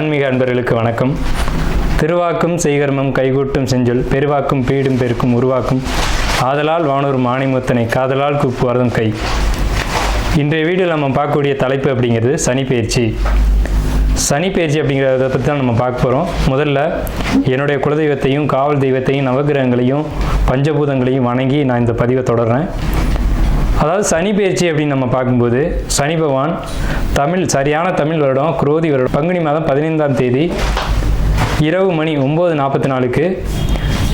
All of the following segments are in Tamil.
ஆன்மீக அன்பர்களுக்கு வணக்கம். திருவாக்கும் செய்கர்மம் கைகூட்டும் செஞ்சொல் பெருவாக்கும் பீடும் பெருக்கும் உருவாக்கும். ஆதலால் வானூர் மாணிமுத்தனை காதலால் கூப்புவார்தம் கை. இன்றைய வீடியோவில் நம்ம பார்க்கக்கூடிய தலைப்பு அப்படிங்கிறது சனி பயிற்சி. சனி பயிற்சி அப்படிங்கிறத பற்றி தான் நம்ம பார்க்க போகிறோம் முதல்ல என்னுடைய குலதெய்வத்தையும் காவல் தெய்வத்தையும் நவகிரகங்களையும் பஞ்சபூதங்களையும் வணங்கி நான் இந்த பதிவை தொடர்றேன். அதாவது சனி பயிற்சி அப்படின்னு நம்ம பார்க்கும்போது சனி பகவான் தமிழ் சரியான தமிழ் வருடம் குரோதி வருடம் பங்குனி மாதம் பதினைந்தாம் தேதி இரவு மணி ஒம்பது நாற்பத்தி நாலுக்கு.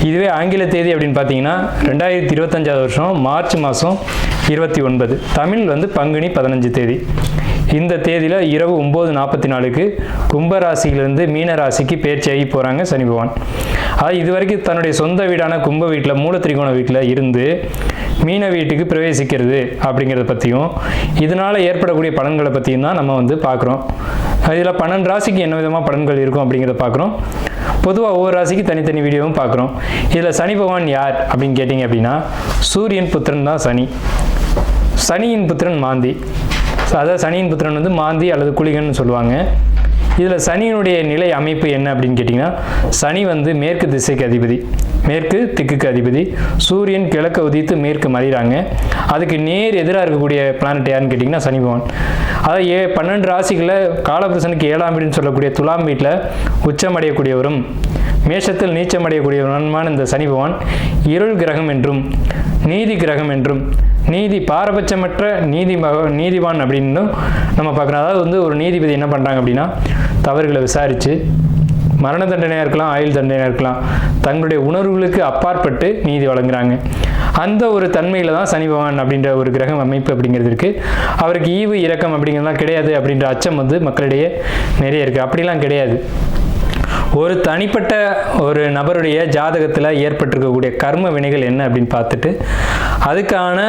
இதுவே ஆங்கில தேதி அப்படின்னு பார்த்தீங்கன்னா ரெண்டாயிரத்தி இருபத்தஞ்சாவது வருஷம் மார்ச் மாதம் இருபத்தி ஒன்பது. தமிழ் வந்து பங்குனி பதினஞ்சு தேதி. இந்த தேதியில் இரவு ஒம்பது நாற்பத்தி நாலுக்கு கும்பராசியிலிருந்து மீன ராசிக்கு பேர்ச்சியாகி போகிறாங்க சனி பகவான். அதாவது இது வரைக்கும் தன்னுடைய சொந்த வீடான கும்ப வீட்டில் மூல திரிகோண வீட்டில் இருந்து மீன வீட்டுக்கு பிரவேசிக்கிறது அப்படிங்கிறத பற்றியும் இதனால் ஏற்படக்கூடிய பலன்களை பற்றியும் தான் நம்ம வந்து பார்க்குறோம். இதில் பன்னெண்டு ராசிக்கு என்ன விதமாக பலன்கள் இருக்கும் அப்படிங்கிறத பார்க்குறோம். பொதுவாக ஒவ்வொரு ராசிக்கு தனித்தனி வீடியோவும் பார்க்குறோம். இதில் சனி பகவான் யார் அப்படின்னு கேட்டிங்க அப்படின்னா சூரியன் புத்திரன் தான் சனி. சனியின் புத்திரன் மாந்தி. அதாவது சனியின் புத்திரன் வந்து மாந்தி அல்லது குளிகன்னு சொல்லுவாங்க. இதில் சனியினுடைய நிலை அமைப்பு என்ன அப்படின்னு கேட்டிங்கன்னா சனி வந்து மேற்கு திசைக்கு அதிபதி. மேற்கு திக்குக்கு அதிபதி. சூரியன் கிழக்க உதித்து மேற்கு மறைகிறாங்க. அதுக்கு நேர் எதிராக இருக்கக்கூடிய பிளானட் யாருன்னு கேட்டிங்கன்னா சனி பகவான். அதாவது ஏ பன்னெண்டு ராசிகளில் காலபுருஷனுக்கு ஏழாம் வீடுன்னு சொல்லக்கூடிய துலாம் வீட்டில் உச்சமடையக்கூடியவரும் மேஷத்தில் நீச்சமடையக்கூடியவருமான இந்த சனி பகவான். இருள் கிரகம் என்றும் நீதி கிரகம் என்றும் நீதி பாரபட்சமற்ற நீதி நீதிவான் அப்படின்னும் நம்ம பார்க்குறோம். அதாவது வந்து ஒரு நீதிபதி என்ன பண்ணுறாங்க அப்படின்னா தவறுகளை விசாரித்து மரண தண்டனையாக இருக்கலாம் ஆயுள் தண்டனையாக இருக்கலாம். தங்களுடைய உணர்வுகளுக்கு அப்பாற்பட்டு நீதி வழங்குறாங்க. அந்த ஒரு தன்மையில் தான் சனி பகவான் அப்படின்ற ஒரு கிரகம் அமைப்பு அப்படிங்கிறது இருக்குது அவருக்கு ஈவு இரக்கம் அப்படிங்கிறதுலாம் கிடையாது அப்படின்ற அச்சம் வந்து மக்களிடையே நிறைய இருக்குது அப்படிலாம் கிடையாது. ஒரு தனிப்பட்ட ஒரு நபருடைய ஜாதகத்தில் ஏற்பட்டிருக்கக்கூடிய கர்ம வினைகள் என்ன அப்படின்னு பார்த்துட்டு அதுக்கான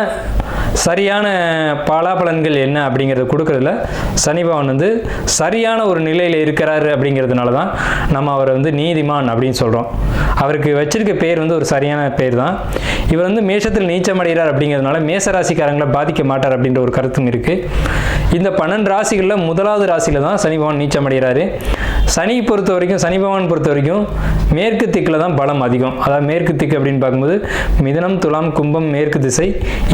சரியான பலாபலன்கள் என்ன அப்படிங்கிறத கொடுக்கறதுல சனி பகவான் வந்து சரியான ஒரு நிலையில் இருக்கிறாரு அப்படிங்கிறதுனால தான் நம்ம அவரை வந்து நீதிமான் அப்படின்னு சொல்கிறோம் அவருக்கு வச்சிருக்க பேர் வந்து ஒரு சரியான பேர் தான். இவர் வந்து மேஷத்தில் நீச்சமடைகிறார் அப்படிங்கிறதுனால மேச ராசிக்காரங்களை பாதிக்க மாட்டார் அப்படின்ற ஒரு கருத்தும் இருக்குது இந்த பன்னெண்டு ராசிகளில் முதலாவது ராசியில் தான் சனி பகவான் நீச்சமடைகிறாரு சனி பொறுத்த வரைக்கும் சனி பகவான் பொறுத்த வரைக்கும் மேற்கு திக்கில் தான் பலம் அதிகம். அதாவது மேற்கு திக்கு அப்படின்னு பார்க்கும்போது மிதனம் துலாம் கும்பம் மேற்கு திசை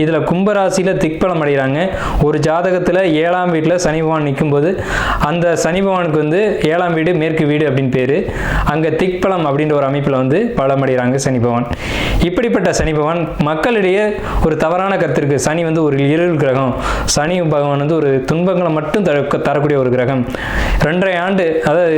இதில் கும்பராசியில் திக்பலம் அடைகிறாங்க. ஒரு ஜாதகத்தில் ஏழாம் வீட்டில் சனி பகவான் நிற்கும்போது அந்த சனி பகவானுக்கு வந்து ஏழாம் வீடு மேற்கு வீடு அப்படின்னு பேர். அங்கே திக்பலம் அப்படின்ற ஒரு அமைப்பில் வந்து பலம் அடைகிறாங்க சனி பகவான். இப்படிப்பட்ட சனி பகவான் மக்களிடையே ஒரு தவறான கருத்து சனி வந்து ஒரு இருள் கிரகம். சனி பகவான் வந்து ஒரு துன்பங்களை மட்டும் தர தரக்கூடிய ஒரு கிரகம். ரெண்டரை ஆண்டு அதாவது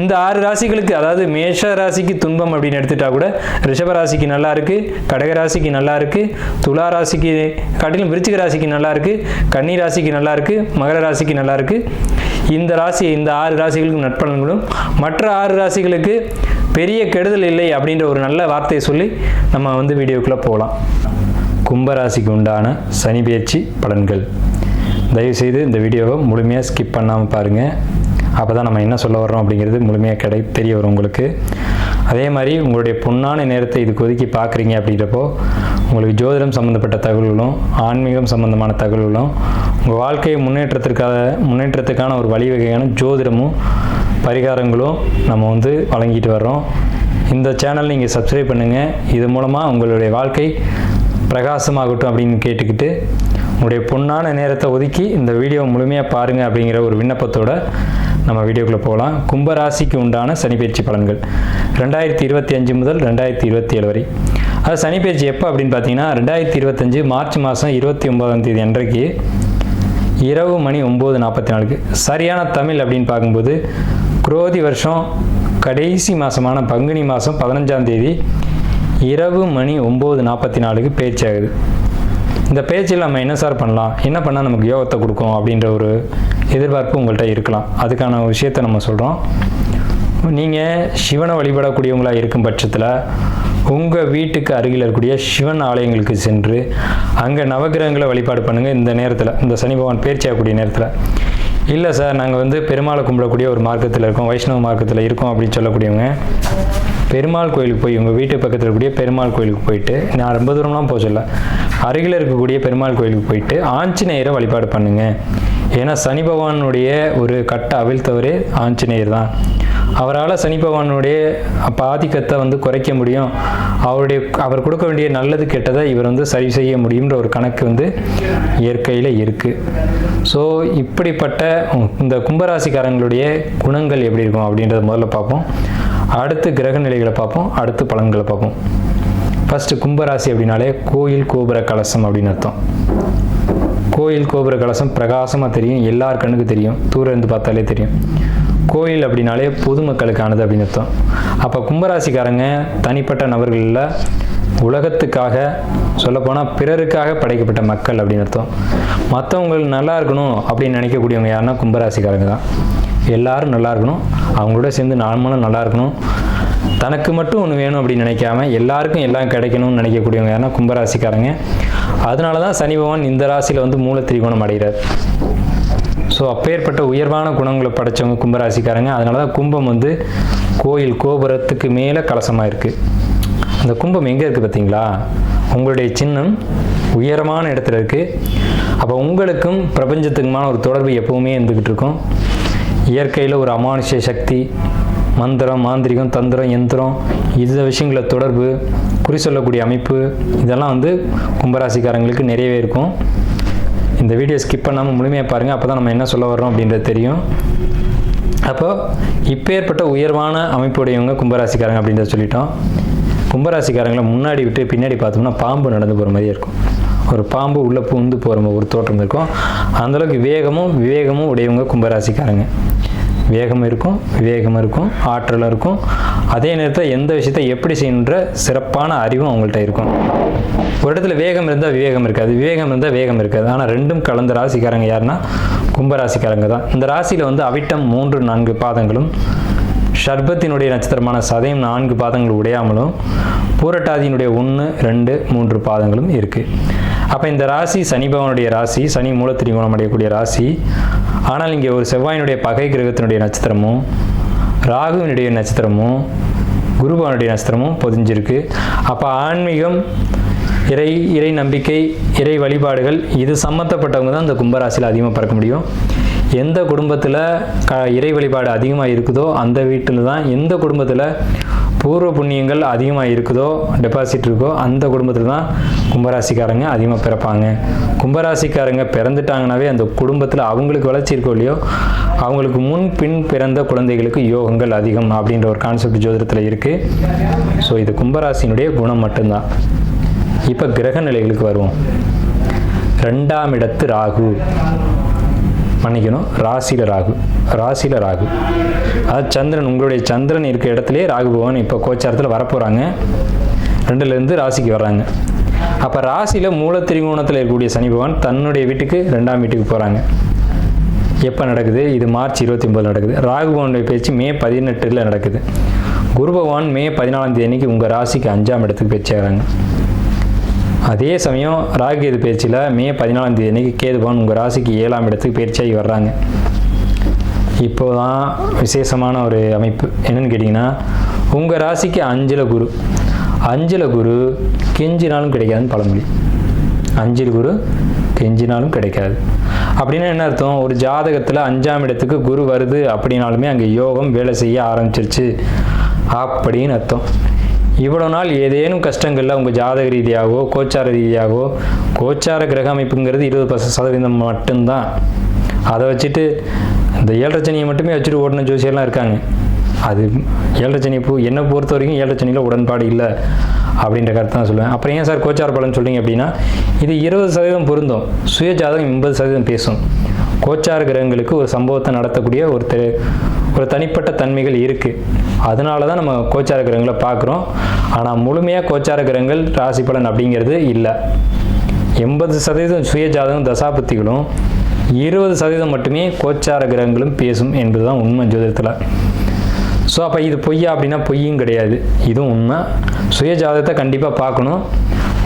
இந்த ஆறு ராசிகளுக்கு அதாவது மேஷ ராசிக்கு துன்பம் அப்படின்னு எடுத்துட்டா கூட ரிஷப ராசிக்கு நல்லா இருக்கு கடக ராசிக்கு நல்லா இருக்கு துலா ராசிக்கு காட்டிலும் விருச்சிக ராசிக்கு நல்லா இருக்கு கன்னி ராசிக்கு நல்லா இருக்கு மகர ராசிக்கு நல்லா இருக்கு. இந்த ராசி இந்த ஆறு ராசிகளுக்கு நட்பலன்களும் மற்ற ஆறு ராசிகளுக்கு பெரிய கெடுதல் இல்லை அப்படின்ற ஒரு நல்ல வார்த்தையை சொல்லி நம்ம வந்து வீடியோக்குள்ளே போகலாம் கும்பராசிக்கு உண்டான சனி பயிற்சி பலன்கள். தயவுசெய்து இந்த வீடியோவை முழுமையாக ஸ்கிப் பண்ணாமல் பாருங்கள் அப்போ தான் நம்ம என்ன சொல்ல வர்றோம் அப்படிங்கிறது முழுமையாக கிடை தெரிய வரும் உங்களுக்கு. அதே மாதிரி உங்களுடைய பொன்னான நேரத்தை இதுக்கு ஒதுக்கி பார்க்குறீங்க அப்படின்றப்போ உங்களுக்கு ஜோதிடம் சம்மந்தப்பட்ட தகவல்களும் ஆன்மீகம் சம்மந்தமான தகவல்களும் உங்கள் வாழ்க்கையை முன்னேற்றத்திற்காக முன்னேற்றத்துக்கான ஒரு வழிவகையான ஜோதிடமும் பரிகாரங்களும் நம்ம வந்து வழங்கிட்டு வர்றோம். இந்த சேனல் நீங்கள் சப்ஸ்கிரைப் பண்ணுங்கள் இது மூலமாக உங்களுடைய வாழ்க்கை பிரகாசமாகட்டும் அப்படின்னு கேட்டுக்கிட்டு உங்களுடைய பொன்னான நேரத்தை ஒதுக்கி இந்த வீடியோ முழுமையாக பாருங்கள் அப்படிங்கிற ஒரு விண்ணப்பத்தோட நம்ம வீடியோக்குள்ளே போகலாம். கும்பராசிக்கு உண்டான சனிப்பயிற்சி பலன்கள். ரெண்டாயிரத்தி இருபத்தி அஞ்சு முதல் ரெண்டாயிரத்தி இருபத்தி ஏழு வரை. அது சனிப்பயிற்சி எப்போ அப்படின்னு பார்த்தீங்கன்னா ரெண்டாயிரத்தி இருபத்தஞ்சு மார்ச் மாதம் இருபத்தி ஒன்பதாம் தேதி அன்றைக்கு இரவு மணி ஒம்பது நாற்பத்தி நாலுக்கு சரியான தமிழ் அப்படின்னு பார்க்கும்போது குரோதி வருஷம் கடைசி மாதமான பங்குனி மாதம் பதினஞ்சாம் தேதி இரவு மணி ஒம்பது நாற்பத்தி நாலுக்கு பேச்சாகுது. இந்த பேச்சில் நம்ம என்ன சார் பண்ணலாம்? என்ன பண்ணால் நமக்கு யோகத்தை கொடுக்கும் அப்படின்ற ஒரு எதிர்பார்ப்பு உங்கள்கிட்ட இருக்கலாம். அதுக்கான விஷயத்தை நம்ம சொல்கிறோம் நீங்கள் சிவனை வழிபடக்கூடியவங்களாக இருக்கும் பட்சத்தில் உங்கள் வீட்டுக்கு அருகில் இருக்கக்கூடிய சிவன் ஆலயங்களுக்கு சென்று அங்கே நவகிரகங்களை வழிபாடு பண்ணுங்கள் இந்த நேரத்தில் இந்த சனி பகவான் பேர்ச்சியாகக்கூடிய நேரத்தில். இல்லை சார் நாங்கள் வந்து பெருமாளை கும்பிடக்கூடிய ஒரு மார்க்கத்தில் இருக்கோம் வைஷ்ணவ மார்க்கத்தில் இருக்கோம் அப்படின்னு சொல்லக்கூடியவங்க. பெருமாள் கோயிலுக்கு போய் உங்கள் வீட்டு பக்கத்தில் இருக்கக்கூடிய பெருமாள் கோயிலுக்கு போயிட்டு நான் ரொம்ப தூரம்லாம் போக சொல்ல அருகில் இருக்கக்கூடிய பெருமாள் கோயிலுக்கு போயிட்டு ஆஞ்சநேயரை வழிபாடு பண்ணுங்க. ஏன்னா சனி பகவானுடைய ஒரு கட்ட அவிழ்த்தவரே ஆஞ்சநேயர் தான். அவரால் சனி பகவானுடைய பாதிக்கத்தை ஆதிக்கத்தை வந்து குறைக்க முடியும். அவருடைய அவர் கொடுக்க வேண்டிய நல்லது கெட்டதை இவர் வந்து சரி செய்ய முடியுன்ற ஒரு கணக்கு வந்து இயற்கையில் இருக்குது ஸோ இப்படிப்பட்ட இந்த கும்பராசிக்காரங்களுடைய குணங்கள் எப்படி இருக்கும் அப்படின்றத முதல்ல பார்ப்போம். அடுத்து கிரக நிலைகளை பார்ப்போம். அடுத்து பலன்களை பார்ப்போம். ஃபஸ்ட்டு கும்பராசி அப்படின்னாலே கோயில் கோபுர கலசம் அப்படின்னு அர்த்தம். கோயில் கோபுர கலசம் பிரகாசமாக தெரியும். எல்லார் கண்ணுக்கு தெரியும். தூரம் இருந்து பார்த்தாலே தெரியும். கோயில் அப்படின்னாலே பொதுமக்களுக்கானது அப்படின்னு அர்த்தம். அப்போ கும்பராசிக்காரங்க தனிப்பட்ட நபர்களில் உலகத்துக்காக சொல்லப்போனால் பிறருக்காக படைக்கப்பட்ட மக்கள் அப்படின்னு அர்த்தம். மற்றவங்களுக்கு நல்லா இருக்கணும் அப்படின்னு நினைக்கக்கூடியவங்க யாருன்னா கும்பராசிக்காரங்க தான். எல்லாரும் நல்லா இருக்கணும். அவங்களோட சேர்ந்து நாமளும் நல்லா இருக்கணும். தனக்கு மட்டும் ஒன்று வேணும் அப்படின்னு நினைக்காம எல்லாருக்கும் எல்லாம் கிடைக்கணும்னு நினைக்கக்கூடியவங்க ஏன்னா கும்பராசிக்காரங்க. அதனால தான் சனி பகவான் இந்த ராசியில் வந்து மூல திரிகோணம் அடைகிறார். ஸோ அப்பேற்பட்ட உயர்வான குணங்களை படைச்சவங்க கும்பராசிக்காரங்க. அதனால தான் கும்பம் வந்து கோயில் கோபுரத்துக்கு மேலே கலசமாக இருக்குது அந்த கும்பம் எங்கே இருக்குது பார்த்தீங்களா? உங்களுடைய சின்னம் உயரமான இடத்துல இருக்குது அப்போ உங்களுக்கும் பிரபஞ்சத்துக்குமான ஒரு தொடர்பு எப்பவுமே இருந்துக்கிட்டு இருக்கும். இயற்கையில் ஒரு அமானுஷ்ய சக்தி மந்திரம் மாந்திரிகம் தந்திரம் எந்திரம் இந்த விஷயங்கள தொடர்பு குறி சொல்லக்கூடிய அமைப்பு இதெல்லாம் வந்து கும்பராசிக்காரங்களுக்கு நிறையவே இருக்கும். இந்த வீடியோ ஸ்கிப் பண்ணாமல் முழுமையாக பாருங்கள் அப்போ தான் நம்ம என்ன சொல்ல வர்றோம் அப்படின்றது தெரியும். அப்போ இப்பேற்பட்ட உயர்வான அமைப்புடையவங்க கும்பராசிக்காரங்க அப்படின்றத சொல்லிட்டோம். கும்பராசிக்காரங்களை முன்னாடி விட்டு பின்னாடி பார்த்தோம்னா பாம்பு நடந்து போகிற மாதிரியே இருக்கும். ஒரு பாம்பு உள்ளே பூந்து போகிற ஒரு தோற்றம் இருக்கும். அந்தளவுக்கு வேகமும் விவேகமும் உடையவங்க கும்பராசிக்காரங்க. வேகம் இருக்கும் விவேகம் இருக்கும் ஆற்றலும் இருக்கும். அதே நேரத்தில் எந்த விஷயத்தை எப்படி செய்யணுன்ற சிறப்பான அறிவும் அவங்கள்ட்ட இருக்கும். ஒரு இடத்துல வேகம் இருந்தால் விவேகம் இருக்காது விவேகம் இருந்தால் வேகம் இருக்காது. ஆனால் ரெண்டும் கலந்த ராசிக்காரங்க யாருன்னா கும்பராசிக்காரங்க தான். இந்த ராசியில் வந்து அவிட்டம் மூன்று நான்கு பாதங்களும் ஷர்பத்தினுடைய நட்சத்திரமான சதயம் நான்கு பாதங்கள் உடையாமலும் பூரட்டாதியினுடைய ஒன்று ரெண்டு மூன்று பாதங்களும் இருக்குது அப்போ இந்த ராசி சனி பகவானுடைய ராசி சனி மூலத்திரிகோணம் அடையக்கூடிய ராசி ஆனால் இங்கே ஒரு செவ்வாயினுடைய பகை கிரகத்தினுடைய நட்சத்திரமும் ராகுவினுடைய நட்சத்திரமும் குருபவனுடைய நட்சத்திரமும் பொதிஞ்சிருக்கு. அப்போ ஆன்மீகம் இறை இறை நம்பிக்கை இறை வழிபாடுகள் இது சம்மந்தப்பட்டவங்க தான் இந்த கும்பராசியில் அதிகமாக பார்க்க முடியும். எந்த குடும்பத்தில் க இறை வழிபாடு அதிகமாக இருக்குதோ அந்த வீட்டில் தான் எந்த குடும்பத்தில் பூர்வ புண்ணியங்கள் அதிகமாக இருக்குதோ டெபாசிட் இருக்கோ அந்த குடும்பத்தில் தான் கும்பராசிக்காரங்க அதிகமாக பிறப்பாங்க. கும்பராசிக்காரங்க பிறந்துட்டாங்கனாவே அந்த குடும்பத்தில் அவங்களுக்கு வளர்ச்சி இருக்கோ இல்லையோ அவங்களுக்கு முன் பின் பிறந்த குழந்தைகளுக்கு யோகங்கள் அதிகம் அப்படின்ற ஒரு கான்செப்ட் ஜோதிடத்தில் இருக்குது ஸோ இது கும்பராசினுடைய குணம் மட்டும்தான். இப்போ கிரக நிலைகளுக்கு வருவோம். ரெண்டாம் இடத்து ராகு. மன்னிக்கணும். ராசியில் ராகு. ராசியில் ராகு. அதாவது சந்திரன் உங்களுடைய சந்திரன் இருக்க இடத்துலேயே ராகு பகவான் இப்போ கோச்சாரத்தில் வரப்போகிறாங்க ரெண்டுலேருந்து ராசிக்கு வர்றாங்க. அப்போ ராசியில் மூல திரிகோணத்தில் இருக்கக்கூடிய சனி பகவான் தன்னுடைய வீட்டுக்கு ரெண்டாம் வீட்டுக்கு போகிறாங்க எப்போ நடக்குது? இது மார்ச் இருபத்தி ஒம்பது நடக்குது. ராகு பகவானுடைய பேச்சு மே பதினெட்டில் நடக்குது. குரு பகவான் மே பதினாலாம் தேதி அன்னைக்கு உங்கள் ராசிக்கு அஞ்சாம் இடத்துக்கு பேச்சாகிறாங்க. அதே சமயம் ராகுகேது பயிற்சியில் மே பதினாலாம் தேதி அன்னைக்கு கேதுபான் உங்கள் ராசிக்கு ஏழாம் இடத்துக்கு பயிற்சியாகி வர்றாங்க. இப்போ தான் விசேஷமான ஒரு அமைப்பு. என்னன்னு கேட்டிங்கன்னா உங்கள் ராசிக்கு அஞ்சில் குரு. அஞ்சில் குரு கெஞ்சினாலும் கிடைக்காதுன்னு பழமொழி. அஞ்சில் குரு கெஞ்சினாலும் கிடைக்காது. அப்படின்னா என்ன அர்த்தம்? ஒரு ஜாதகத்தில் அஞ்சாம் இடத்துக்கு குரு வருது அப்படின்னாலுமே அங்கே யோகம் வேலை செய்ய ஆரம்பிச்சிருச்சு அப்படின்னு அர்த்தம். இவ்வளோ நாள் ஏதேனும் கஷ்டங்களில் உங்கள் ஜாதக ரீதியாகவோ கோச்சார ரீதியாகவோ கோச்சார கிரக அமைப்புங்கிறது இருபது பர்ச சதவீதம் மட்டும்தான். அதை வச்சுட்டு இந்த ஏழரச்சனியை மட்டுமே வச்சுட்டு ஓடின ஜோசியெல்லாம் இருக்காங்க. அது ஏழரச்சனி பூ என்னை பொறுத்த வரைக்கும் ஏழரச்சனியில் உடன்பாடு இல்லை அப்படின்ற கருத்து தான் சொல்லுவேன். அப்புறம் ஏன் சார் கோச்சார பலன் சொல்கிறீங்க அப்படின்னா இது இருபது சதவீதம் பொருந்தும். சுய ஜாதகம் எண்பது சதவீதம் பேசும். கோச்சார கிரகங்களுக்கு ஒரு சம்பவத்தை நடத்தக்கூடிய ஒரு தெ ஒரு தனிப்பட்ட தன்மைகள் இருக்குது அதனால தான் நம்ம கோச்சார கிரகங்களை பார்க்குறோம். ஆனால் முழுமையாக கோச்சார கிரகங்கள் ராசி பலன் அப்படிங்கிறது இல்லை. எண்பது சதவீதம் சுய ஜாதகம் தசாபத்திகளும் இருபது சதவீதம் மட்டுமே கோச்சார கிரகங்களும் பேசும் என்பது தான் உண்மை ஜோதிடத்தில். ஸோ அப்போ இது பொய்யா அப்படின்னா பொய்யும் கிடையாது. இதுவும் உண்மை. சுய ஜாதகத்தை கண்டிப்பாக பார்க்கணும்.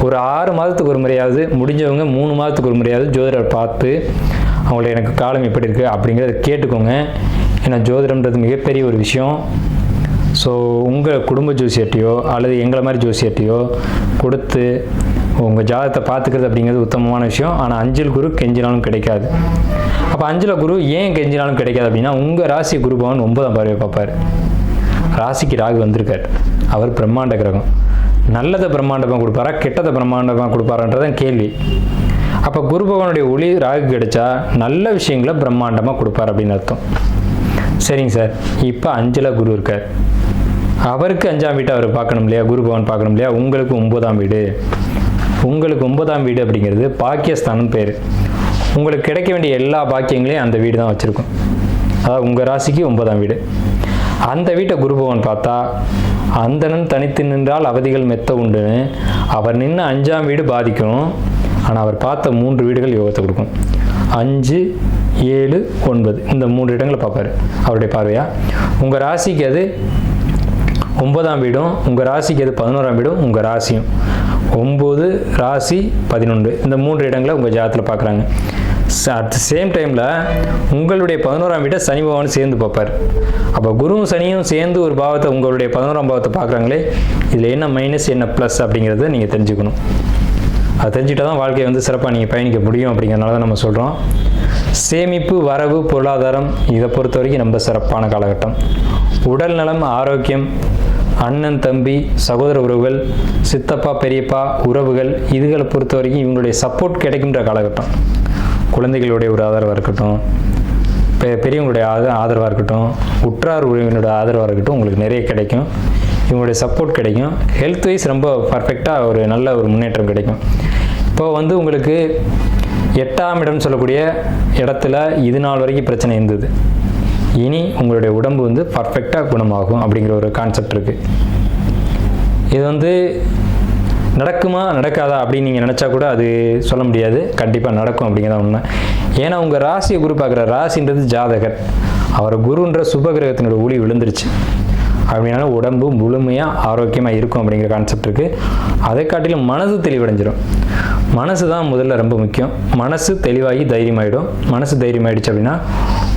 ஒரு ஆறு மாதத்துக்கு ஒரு முறையாவது முடிஞ்சவங்க மூணு மாதத்துக்கு ஒரு முறையாவது ஜோதிடர் பார்த்து அவங்கள எனக்கு காலம் எப்படி இருக்குது அப்படிங்கிறத கேட்டுக்கோங்க. ஏன்னா ஜோதிடம்ன்றது மிகப்பெரிய ஒரு விஷயம். ஸோ உங்கள் குடும்ப ஜோசியர்ட்டையோ அல்லது எங்களை மாதிரி ஜோசியர்ட்டையோ கொடுத்து உங்கள் ஜாதகத்தை பார்த்துக்கிறது அப்படிங்கிறது உத்தமமான விஷயம். ஆனால் அஞ்சல் குரு கெஞ்சினாலும் கிடைக்காது. அப்போ அஞ்சல குரு ஏன் கெஞ்சினாலும் கிடைக்காது அப்படின்னா உங்கள் ராசி குரு பவன் ஒன்பதாம் பார்வையை பார்ப்பார். ராசிக்கு ராகு வந்திருக்கார். அவர் பிரம்மாண்ட கிரகம். நல்லதை பிரம்மாண்டமாக கொடுப்பாரா கெட்டதை பிரம்மாண்டமாக கொடுப்பாரான்றதான் கேள்வி. அப்போ குரு பகவானுடைய ஒளி ராகு கிடைச்சா நல்ல விஷயங்களை பிரம்மாண்டமாக கொடுப்பார் அப்படின்னு அர்த்தம். சரிங்க சார். இப்போ அஞ்சில் குரு இருக்கார். அவருக்கு அஞ்சாம் வீட்டை அவர் பார்க்கணும் இல்லையா? குரு பகவான் பார்க்கணும் இல்லையா? உங்களுக்கு ஒன்பதாம் வீடு. உங்களுக்கு ஒன்பதாம் வீடு அப்படிங்கிறது பாக்கியஸ்தானம் பேர். உங்களுக்கு கிடைக்க வேண்டிய எல்லா பாக்கியங்களையும் அந்த வீடு தான் வச்சுருக்கும். அதாவது உங்கள் ராசிக்கு ஒன்பதாம் வீடு. அந்த வீட்டை குரு பகவான் பார்த்தா அந்தணன் தனித்து நின்றால் அவதிகள் மெத்த உண்டுன்னு அவர் நின்று அஞ்சாம் வீடு பாதிக்கும். ஆனால் அவர் பார்த்த மூன்று வீடுகள் யோகத்தை கொடுக்கும். அஞ்சு ஏழு ஒன்பது. இந்த மூன்று இடங்களை பார்ப்பாரு. அவருடைய பார்வையா? உங்கள் ராசிக்கு அது ஒன்பதாம் வீடும் உங்கள் ராசிக்கு அது பதினோராம் வீடும் உங்கள் ராசியும். ஒம்பது ராசி பதினொன்று. இந்த மூன்று இடங்களை உங்கள் ஜாதத்தில் பார்க்குறாங்க. அட் த சேம் டைமில் உங்களுடைய பதினோராம் வீட்டை சனி பகவான் சேர்ந்து பார்ப்பார். அப்போ குருவும் சனியும் சேர்ந்து ஒரு பாவத்தை உங்களுடைய பதினோராம் பாவத்தை பார்க்குறாங்களே இதில் என்ன மைனஸ் என்ன ப்ளஸ் அப்படிங்கிறத நீங்கள் தெரிஞ்சுக்கணும். அதை தெரிஞ்சுட்டா தான் வாழ்க்கையை வந்து சிறப்பாக நீங்கள் பயணிக்க முடியும் அப்படிங்கிறனால தான் நம்ம சொல்கிறோம் சேமிப்பு வரவு பொருளாதாரம் இதை பொறுத்த வரைக்கும் ரொம்ப சிறப்பான காலகட்டம். உடல் நலம் ஆரோக்கியம் அண்ணன் தம்பி சகோதர உறவுகள் சித்தப்பா பெரியப்பா உறவுகள் இதுகளை பொறுத்த வரைக்கும் இவங்களுடைய சப்போர்ட் கிடைக்கின்ற காலகட்டம். குழந்தைகளுடைய ஒரு ஆதரவாக இருக்கட்டும் பெ பெரியவங்களுடைய ஆதரவாக இருக்கட்டும் உற்றார் உறவினோட ஆதரவாக இருக்கட்டும் உங்களுக்கு நிறைய கிடைக்கும். இவங்களுடைய சப்போர்ட் கிடைக்கும். ஹெல்த் வைஸ் ரொம்ப பர்ஃபெக்டாக ஒரு நல்ல ஒரு முன்னேற்றம் கிடைக்கும். இப்போ வந்து உங்களுக்கு எட்டாம் இடம் சொல்லக்கூடிய இடத்துல இது நாள் வரைக்கும் பிரச்சனை இருந்தது. இனி உங்களுடைய உடம்பு வந்து பர்ஃபெக்டாக குணமாகும் அப்படிங்கிற ஒரு கான்செப்ட் இருக்குது இது வந்து நடக்குமா நடக்காதா அப்படின்னு நீங்கள் நினச்சா கூட அது சொல்ல முடியாது. கண்டிப்பாக நடக்கும் அப்படிங்கிறத உண்மை. ஏன்னா உங்கள் ராசியை குரு பார்க்குற ராசின்றது ஜாதகர். அவர் குருன்ற சுபகிரகத்தினோட ஒளி விழுந்துருச்சு. அப்படின்னால உடம்பு முழுமையாக ஆரோக்கியமாக இருக்கும் அப்படிங்கிற கான்செப்ட் இருக்குது அதை காட்டிலும் மனது தெளிவடைஞ்சிடும் மனசு தான் முதல்ல ரொம்ப முக்கியம். மனசு தெளிவாகி தைரியமாயிடும். மனசு தைரியமாயிடுச்சு அப்படின்னா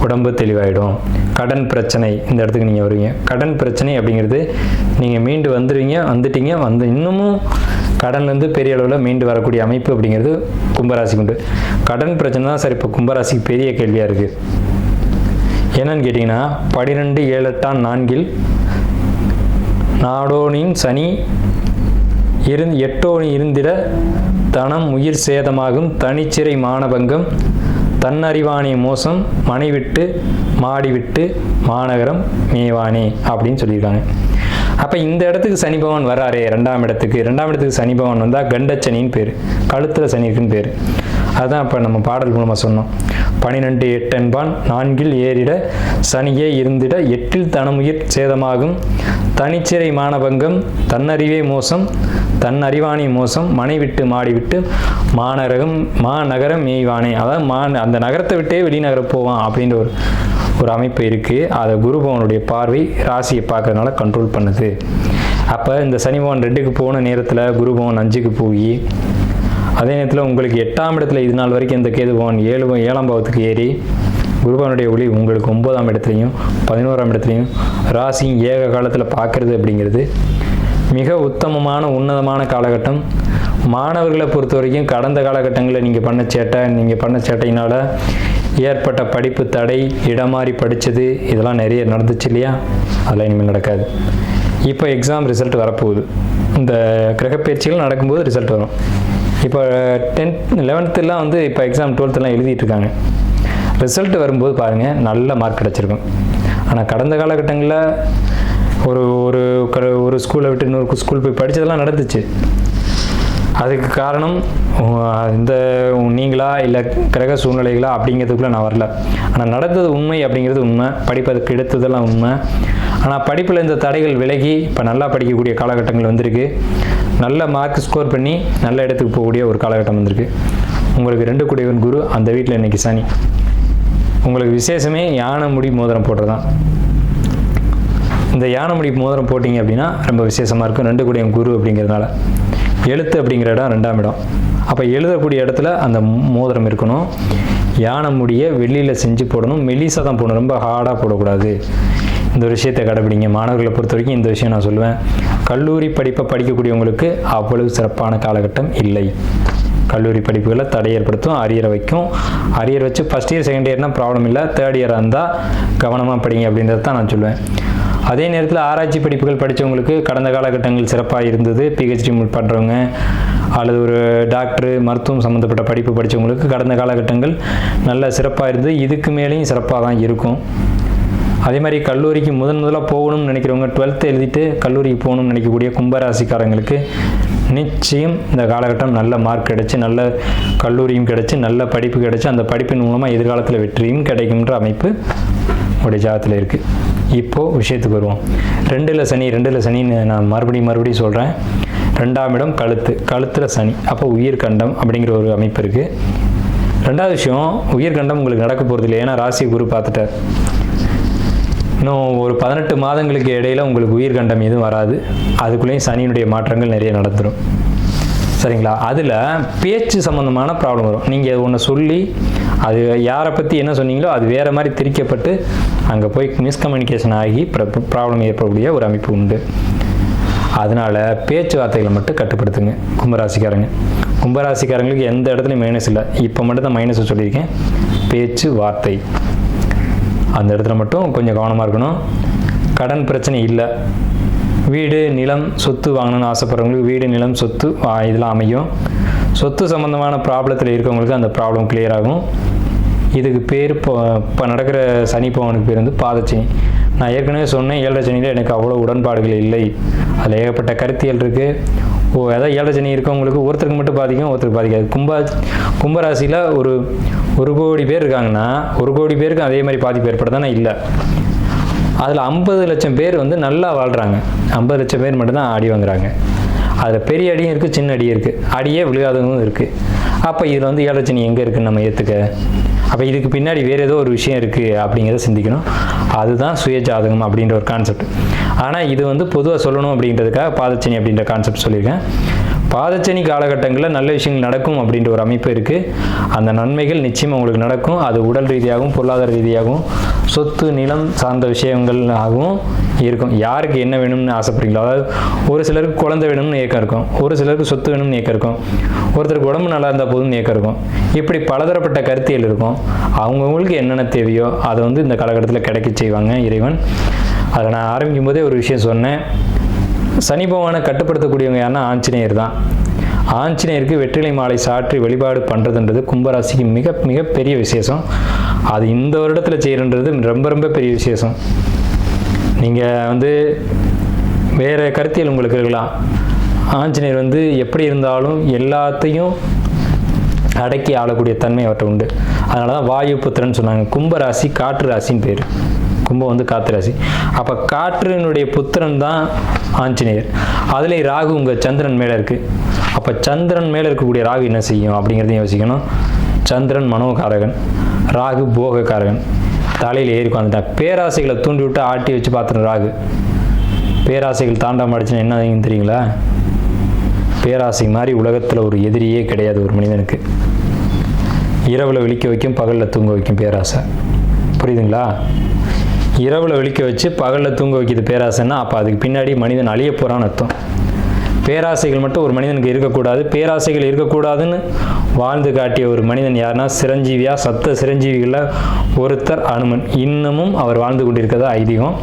உடம்பு தெளிவாயிடும். கடன் பிரச்சனை இந்த இடத்துக்கு நீங்கள் வருவீங்க. கடன் பிரச்சனை அப்படிங்கிறது நீங்கள் மீண்டு வந்துடுவீங்க வந்துட்டீங்க வந்து இன்னமும் கடன்லேருந்து பெரிய அளவில் மீண்டு வரக்கூடிய அமைப்பு அப்படிங்கிறது கும்பராசிக்கு உண்டு. கடன் பிரச்சனை தான் சார் இப்போ கும்பராசிக்கு பெரிய கேள்வியாக இருக்குது என்னன்னு கேட்டிங்கன்னா பனிரெண்டு ஏழு எட்டாம் நான்கில் நாடோனின் சனி இருந் எட்டோனி இருந்திட தனம் உயிர் சேதமாகும். தனிச்சிறை மானபங்கம் தன்னறிவானே மோசம் மனைவிட்டு மாடிவிட்டு மாநகரம் மேவானே அப்படின்னு சொல்லியிருக்காங்க. அப்போ இந்த இடத்துக்கு சனி பகவான் வராரே ரெண்டாம் இடத்துக்கு. ரெண்டாம் இடத்துக்கு சனி பகவான் வந்தால் கண்டச்சனின்னு பேர். கழுத்தில் சனி இருக்குன்னு பேர். அதுதான் இப்போ நம்ம பாடல் மூலமாக சொன்னோம். பனிரெண்டு எட்டென்பான் நான்கில் ஏறிட சனியே இருந்திட எட்டில் தனமுயிர் சேதமாகும். தனிச்சிறை மானபங்கம் தன்னறிவே மோசம் தன் அறிவானி மோசம் மனை விட்டு மாடி விட்டு மாநகரம் மாநகரம் மேய்வானே. அதாவது மா அந்த நகரத்தை விட்டே வெளிநகரம் போவான் அப்படின்ற ஒரு ஒரு அமைப்பு இருக்குது அதை குரு பவனுடைய பார்வை ராசியை பார்க்கறதுனால கண்ட்ரோல் பண்ணுது. அப்போ இந்த சனி பவன் ரெண்டுக்கு போன நேரத்தில் குரு பவன் அஞ்சுக்கு போய் அதே நேரத்தில் உங்களுக்கு எட்டாம் இடத்துல இது நாள் வரைக்கும் இந்த கேது பவன் ஏழு ஏழாம் பாவத்துக்கு ஏறி குருபவனுடைய ஒளி உங்களுக்கு ஒன்பதாம் இடத்துலையும் பதினோராம் இடத்துலையும் ராசியும் ஏக காலத்தில் பார்க்குறது அப்படிங்கிறது மிக உத்தமமான உன்னதமான காலகட்டம். மாணவர்களை பொறுத்த வரைக்கும் கடந்த காலகட்டங்களில் நீங்கள் பண்ண சேட்டை நீங்கள் பண்ண சேட்டையினால் ஏற்பட்ட படிப்பு தடை இடமாறி படித்தது இதெல்லாம் நிறைய நடந்துச்சு இல்லையா? அதெல்லாம் இனிமேல் நடக்காது. இப்போ எக்ஸாம் ரிசல்ட் வரப்போகுது. இந்த கிரகப்பயிற்சிகள் நடக்கும்போது ரிசல்ட் வரும். இப்போ டென்த் லெவன்த்துலாம் வந்து இப்போ எக்ஸாம் டுவெல்த்துலாம் எழுதிட்டுருக்காங்க ரிசல்ட் வரும்போது பாருங்கள் நல்ல மார்க் கிடச்சிருக்கும். ஆனால் கடந்த காலகட்டங்களில் ஒரு ஒரு க- ஒரு ஸ்கூலை விட்டு இன்னொரு ஸ்கூல் போய் படித்ததெல்லாம் நடந்துச்சு. அதுக்கு காரணம் இந்த நீங்களா இல்லை கிரக சூழ்நிலைகளா அப்படிங்கிறதுக்குள்ளே நான் வரல. ஆனால் நடந்தது உண்மை அப்படிங்கிறது உண்மை. படிப்பதற்கு எடுத்ததெல்லாம் உண்மை. ஆனால் படிப்பில் இந்த தடைகள் விலகி இப்போ நல்லா படிக்கக்கூடிய காலகட்டங்கள் வந்திருக்கு. நல்ல மார்க் ஸ்கோர் பண்ணி நல்ல இடத்துக்கு போகக்கூடிய ஒரு காலகட்டம் வந்திருக்கு. உங்களுக்கு ரெண்டு குடைவன் குரு அந்த வீட்டில் இன்றைக்கி சனி. உங்களுக்கு விசேஷமே யானை முடி மோதிரம் போடுறதான் இந்த யானை முடி மோதிரம் போட்டிங்க அப்படின்னா ரொம்ப விசேஷமாக இருக்கும். ரெண்டு கூடிய குரு அப்படிங்கிறதுனால. எழுத்து அப்படிங்கிற இடம் ரெண்டாம் இடம். அப்போ எழுதக்கூடிய இடத்துல அந்த மோதிரம் இருக்கணும். யானை முடியை வெளியில் செஞ்சு போடணும். மெலிசாக தான் போடணும். ரொம்ப ஹார்டாக போடக்கூடாது. இந்த ஒரு விஷயத்தை கடைபிடிங்க மாணவர்களை பொறுத்த வரைக்கும் இந்த விஷயம் நான் சொல்லுவேன். கல்லூரி படிப்பை படிக்கக்கூடியவங்களுக்கு அவ்வளவு சிறப்பான காலகட்டம் இல்லை. கல்லூரி படிப்புகளை தடை ஏற்படுத்தும் அரியரை வைக்கும். அரியர் வச்சு ஃபஸ்ட் இயர் செகண்ட் இயர்னால் ப்ராப்ளம் இல்லை. தேர்ட் இயராக இருந்தால் கவனமாக படிங்க அப்படின்றது தான் நான் சொல்லுவேன். அதே நேரத்தில் ஆராய்ச்சி படிப்புகள் படித்தவங்களுக்கு கடந்த காலகட்டங்கள் சிறப்பாக இருந்தது. பிஹெச்டி பண்ணுறவங்க அல்லது ஒரு டாக்டரு மருத்துவம் சம்மந்தப்பட்ட படிப்பு படித்தவங்களுக்கு கடந்த காலகட்டங்கள் நல்ல சிறப்பாக இருந்தது. இதுக்கு மேலேயும் சிறப்பாக தான் இருக்கும். அதே மாதிரி கல்லூரிக்கு முதன் முதலாக போகணும்னு நினைக்கிறவங்க டுவெல்த்து எழுதிட்டு கல்லூரிக்கு போகணும்னு நினைக்கக்கூடிய கும்பராசிக்காரங்களுக்கு நிச்சயம் இந்த காலகட்டம் நல்ல மார்க் கிடைச்சி நல்ல கல்லூரியும் கிடைச்சி நல்ல படிப்பு கிடைச்சி அந்த படிப்பின் மூலமாக எதிர்காலத்தில் வெற்றியும் கிடைக்கும்ன்ற அமைப்பு உடைய ஜாதத்தில் இருக்குது இப்போது விஷயத்துக்கு வருவோம். ரெண்டில் சனி ரெண்டில் சனின்னு நான் மறுபடியும் மறுபடியும் சொல்கிறேன் ரெண்டாம் இடம் கழுத்து கழுத்தில் சனி. அப்போ உயிர் கண்டம் அப்படிங்கிற ஒரு அமைப்பு இருக்குது ரெண்டாவது விஷயம் உயிர் கண்டம் உங்களுக்கு நடக்க போகிறது இல்லை ஏன்னா ராசி குரு பார்த்துட்டார். இன்னும் ஒரு பதினெட்டு மாதங்களுக்கு இடையில உங்களுக்கு உயிர் கண்டம் எதுவும் வராது. அதுக்குள்ளேயும் சனியினுடைய மாற்றங்கள் நிறைய நடந்துடும் சரிங்களா? அதில் பேச்சு சம்மந்தமான ப்ராப்ளம் வரும். நீங்கள் ஒன்று சொல்லி அது யாரை பற்றி என்ன சொன்னீங்களோ அது வேறு மாதிரி திரிக்கப்பட்டு அங்கே போய் மிஸ்கம்யூனிகேஷன் ஆகி ப்ராப்ளம் ஏற்படக்கூடிய ஒரு அமைப்பு உண்டு. அதனால் பேச்சுவார்த்தைகளை மட்டும் கட்டுப்படுத்துங்க கும்பராசிக்காரங்க. கும்பராசிக்காரங்களுக்கு எந்த இடத்துலையும் மைனஸ் இல்லை. இப்போ மட்டும் தான் மைனஸ் சொல்லியிருக்கேன். பேச்சு வார்த்தை. அந்த இடத்துல மட்டும் கொஞ்சம் கவனமாக இருக்கணும். கடன் பிரச்சனை இல்லை. வீடு நிலம் சொத்து வாங்கணும்னு ஆசைப்படுறவங்களுக்கு வீடு நிலம் சொத்து இதெல்லாம் அமையும். சொத்து சம்மந்தமான ப்ராப்ளத்தில் இருக்கவங்களுக்கு அந்த ப்ராப்ளம் கிளியர் ஆகும். இதுக்கு பேர் இப்போ இப்போ நடக்கிற சனி பவனுக்கு பேர் வந்து பாதச்சனி நான் ஏற்கனவே சொன்னேன் ஏழரை சனியில் எனக்கு அவ்வளோ உடன்பாடுகள் இல்லை. அதில் ஏகப்பட்ட கருத்தியல் இருக்குது ஓ அதாவது ஏழரை சனி இருக்கவங்களுக்கு ஒருத்தருக்கு மட்டும் பாதிக்கும் ஒருத்தருக்கு பாதிக்காது. கும்ப கும்பராசியில் ஒரு ஒரு கோடி பேர் இருக்காங்கன்னா ஒரு கோடி பேருக்கு அதே மாதிரி பாதிப்பு ஏற்படுதானே இல்லை. அதில் ஐம்பது லட்சம் பேர் வந்து நல்லா வாழ்கிறாங்க ஐம்பது லட்சம் பேர் மட்டும்தான் ஆடி வாங்குறாங்க. அதில் பெரிய அடியும் இருக்குது சின்ன அடியும் இருக்குது அடியே விழுகாதவங்களும் இருக்குது அப்போ இதில் வந்து ஏழச்சனி எங்கே இருக்குன்னு நம்ம ஏற்றுக்க அப்போ இதுக்கு பின்னாடி வேறு ஏதோ ஒரு விஷயம் இருக்குது அப்படிங்கிறத சிந்திக்கணும். அதுதான் சுய ஜாதகம் அப்படின்ற ஒரு கான்செப்ட் ஆனால் இது வந்து பொதுவாக சொல்லணும் அப்படின்றதுக்காக பாதச்சனி அப்படின்ற கான்செப்ட் சொல்லியிருக்கேன். பாதச்சனி காலகட்டங்களில் நல்ல விஷயங்கள் நடக்கும் அப்படின்ற ஒரு அமைப்பு இருக்குது அந்த நன்மைகள் நிச்சயம் உங்களுக்கு நடக்கும். அது உடல் ரீதியாகவும் பொருளாதார ரீதியாகவும் சொத்து நிலம் சார்ந்த விஷயங்கள் ஆகவும் இருக்கும். யாருக்கு என்ன வேணும்னு ஆசைப்படுறீங்களோ அதாவது ஒரு சிலருக்கு குழந்தை வேணும்னு ஏக்கம் இருக்கும். ஒரு சிலருக்கு சொத்து வேணும்னு ஏக்கம் இருக்கும். ஒருத்தருக்கு உடம்பு நல்லா இருந்தால் போதும்னு ஏக்கம் இருக்கும். இப்படி பலதரப்பட்ட கருத்தியல் இருக்கும். அவங்கவுங்களுக்கு என்னென்ன தேவையோ அதை வந்து இந்த காலகட்டத்தில் கிடைக்க செய்வாங்க இறைவன். அதை நான் ஆரம்பிக்கும் போதே ஒரு விஷயம் சொன்னேன். சனி பகவானை கட்டுப்படுத்தக்கூடியவங்க யாருன்னா ஆஞ்சநேயர் தான். ஆஞ்சநேயருக்கு வெற்றிலை மாலை சாற்றி வழிபாடு பண்ணுறதுன்றது கும்பராசிக்கு மிக மிக பெரிய விசேஷம். அது இந்த வருடத்தில் செய்கிறன்றது ரொம்ப ரொம்ப பெரிய விசேஷம். நீங்கள் வந்து வேறு கருத்தியல் உங்களுக்கு இருக்கலாம் ஆஞ்சநேயர் வந்து எப்படி இருந்தாலும் எல்லாத்தையும் அடக்கி ஆளக்கூடிய தன்மை அவர்கிட்ட உண்டு. அதனால தான் வாயு புத்திரன் சொன்னாங்க. கும்பராசி காற்று ராசின்னு பேர். கும்பம் வந்து காற்று ராசி அப்போ காற்றினுடைய புத்திரன் தான் ஆஞ்சநேயர். அதில் ராகு உங்கள் சந்திரன் மேலே இருக்குது அப்போ சந்திரன் மேலே இருக்கக்கூடிய ராகு என்ன செய்யும் அப்படிங்கிறதையும் யோசிக்கணும். சந்திரன் மனோகாரகன் ராகு போகக்காரகன். தலையில் ஏறி உட்காந்துட்டான் பேராசைகளை தூண்டி விட்டு ஆட்டி வச்சு பார்த்துட்டு ராகு. பேராசைகள் தாண்டாம அடிச்சுன்னா என்ன தெரியுங்களா? பேராசை மாதிரி உலகத்தில் ஒரு எதிரியே கிடையாது ஒரு மனிதனுக்கு. இரவில் விழிக்க வைக்கும் பகலில் தூங்க வைக்கும் பேராசை. புரியுதுங்களா? இரவில் வெளிக்க வச்சு பகலில் தூங்க வைக்கிறது பேராசைன்னா அப்போ அதுக்கு பின்னாடி மனிதன் அழிய போகிறான்னு அர்த்தம். பேராசைகள் மட்டும் ஒரு மனிதனுக்கு இருக்கக்கூடாது. பேராசைகள் இருக்கக்கூடாதுன்னு வாழ்ந்து காட்டிய ஒரு மனிதன் யாருன்னா சிரஞ்சீவியா சப்த சிரஞ்சீவிகளில் ஒருத்தர் அனுமன். இன்னமும் அவர் வாழ்ந்து கொண்டிருக்கிறதா ஐதீகம்.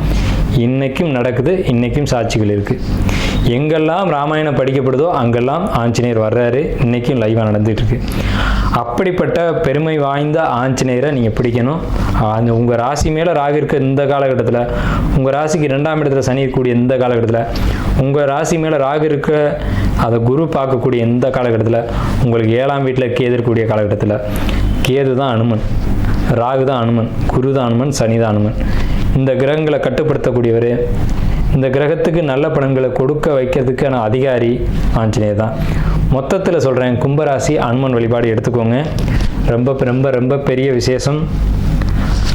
இன்றைக்கும் நடக்குது இன்றைக்கும் சாட்சிகள் இருக்குது எங்கெல்லாம் ராமாயணம் படிக்கப்படுதோ அங்கெல்லாம் ஆஞ்சநேயர் வர்றாரு. இன்னைக்கும் லைவாக நடந்துட்டு இருக்கு. அப்படிப்பட்ட பெருமை வாய்ந்த ஆஞ்சநேயரை நீங்கள் பிடிக்கணும். அந்த உங்கள் ராசி மேலே ராகு இருக்க இந்த காலகட்டத்தில் உங்கள் ராசிக்கு ரெண்டாம் இடத்துல சனி இருக்கக்கூடிய இந்த காலகட்டத்தில் உங்கள் ராசி மேலே ராகு இருக்க அதை குரு பார்க்கக்கூடிய இந்த காலகட்டத்தில் உங்களுக்கு ஏழாம் வீட்டில் கேது இருக்கக்கூடிய காலகட்டத்தில் கேது தான் அனுமன் ராகு தான் அனுமன் குரு தான் அனுமன் சனி தான் அனுமன். இந்த கிரகங்களை கட்டுப்படுத்தக்கூடியவர் இந்த கிரகத்துக்கு நல்ல பலன்களை கொடுக்க வைக்கிறதுக்கான அதிகாரி ஆஞ்சநேயர் தான். மொத்தத்தில் சொல்கிறேன் கும்பராசி அனுமன் வழிபாடு எடுத்துக்கோங்க. ரொம்ப ரொம்ப ரொம்ப பெரிய விசேஷம்.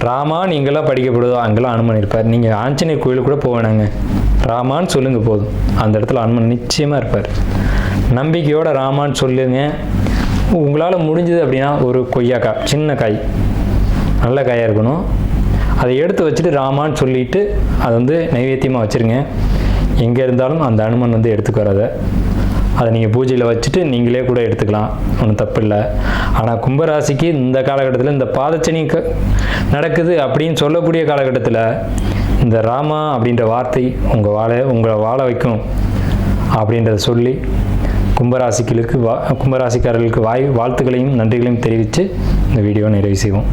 ராமான் எங்கெல்லாம் படிக்கப்படுதோ அங்கெல்லாம் அனுமன் இருப்பார். நீங்கள் ஆஞ்சநேயர் கோயிலுக்கு கூட போவேணாங்க ராமான்னு சொல்லுங்கள் போதும். அந்த இடத்துல அனுமன் நிச்சயமாக இருப்பார். நம்பிக்கையோட ராமான்னு சொல்லுங்க. உங்களால் முடிஞ்சது அப்படின்னா ஒரு கொய்யாக்காய் சின்ன காய். நல்ல காயாக இருக்கணும். அதை எடுத்து வச்சுட்டு ராமான்னு சொல்லிட்டு அதை வந்து நைவேத்தியமாக வச்சுருங்க. எங்கே இருந்தாலும் அந்த அனுமன் வந்து எடுத்துக்கு வரதை. அதை நீங்கள் பூஜையில் வச்சுட்டு நீங்களே கூட எடுத்துக்கலாம். ஒன்றும் தப்பு இல்லை ஆனால் கும்பராசிக்கு இந்த காலகட்டத்தில் இந்த பாதச்சனி க நடக்குது அப்படின்னு சொல்லக்கூடிய காலகட்டத்தில் இந்த ராமா அப்படின்ற வார்த்தை உங்கள் வாழ உங்களை வாழ வைக்கும் அப்படின்றத சொல்லி கும்பராசிகளுக்கு வா கும்பராசிக்காரர்களுக்கு வாய் வாழ்த்துக்களையும் நன்றிகளையும் தெரிவித்து இந்த வீடியோ நிறைவு செய்வோம்.